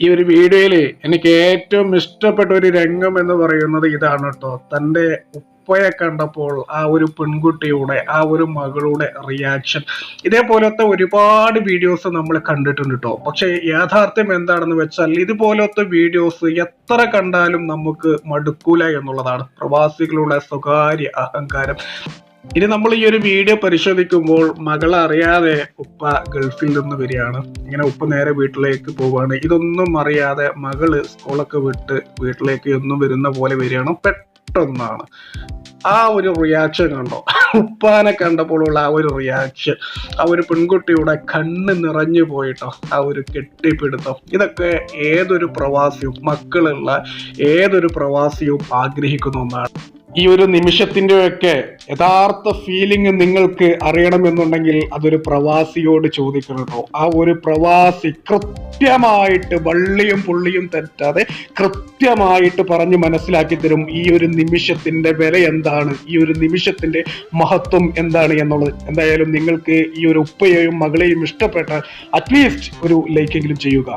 ഈ ഒരു വീഡിയോയിൽ എനിക്ക് ഏറ്റവും ഇഷ്ടപ്പെട്ട ഒരു രംഗം എന്ന് പറയുന്നത് ഇതാണ് കേട്ടോ. തന്റെ ഉപ്പയെ കണ്ടപ്പോൾ ആ ഒരു പെൺകുട്ടിയുടെ ആ ഒരു മകളുടെ റിയാക്ഷൻ ഇതേപോലത്തെ ഒരുപാട് വീഡിയോസ് നമ്മൾ കണ്ടിട്ടുണ്ട് കേട്ടോ. പക്ഷേ യാഥാർത്ഥ്യം എന്താണെന്ന് വെച്ചാൽ ഇതുപോലത്തെ വീഡിയോസ് എത്ര കണ്ടാലും നമുക്ക് മടുക്കൂല എന്നുള്ളതാണ്. പ്രവാസികളുടെ സ്വകാര്യ അഹങ്കാരം. ഇനി നമ്മൾ ഈ ഒരു വീഡിയോ പരിശോധിക്കുമ്പോൾ മകൾ അറിയാതെ ഉപ്പ ഗൾഫിൽ നിന്ന് വരികയാണ്. ഇങ്ങനെ ഉപ്പ നേരെ വീട്ടിലേക്ക് പോവുകയാണ്. ഇതൊന്നും അറിയാതെ മകൾ സ്കൂളൊക്കെ വിട്ട് വീട്ടിലേക്ക് ഒന്നും വരുന്ന പോലെ വരികയാണ്. പെട്ടെന്നാണ്. ആ ഒരു റിയാക്ഷൻ കണ്ടോ? ഉപ്പാനെ കണ്ടപ്പോഴുള്ള ആ ഒരു റിയാക്ഷൻ ആ ഒരു പെൺകുട്ടിയുടെ കണ്ണ് നിറഞ്ഞു പോയിട്ടോ. ആ ഒരു കെട്ടിപ്പിടുത്തം. ഇതൊക്കെ ഏതൊരു പ്രവാസിയും മക്കളുള്ള ഏതൊരു പ്രവാസിയും ആഗ്രഹിക്കുന്ന ഒന്നാണ്. ഈ ഒരു നിമിഷത്തിന്റെയൊക്കെ യഥാർത്ഥ ഫീലിംഗ് നിങ്ങൾക്ക് അറിയണമെന്നുണ്ടെങ്കിൽ അതൊരു പ്രവാസിയോട് ചോദിക്കണം ആ ഒരു പ്രവാസി കൃത്യമായിട്ട് വള്ളിയും പുള്ളിയും തെറ്റാതെ കൃത്യമായിട്ട് പറഞ്ഞ് മനസ്സിലാക്കി തരും ഈ ഒരു നിമിഷത്തിന്റെ വില എന്താണ് ഈ ഒരു നിമിഷത്തിന്റെ മഹത്വം എന്താണ് എന്നുള്ളത്. എന്തായാലും നിങ്ങൾക്ക് ഈ ഒരു ഉപ്പയെയും മകളെയും ഇഷ്ടപ്പെട്ടാൽ അറ്റ്ലീസ്റ്റ് ഒരു ലൈക്കെങ്കിലും ചെയ്യുക.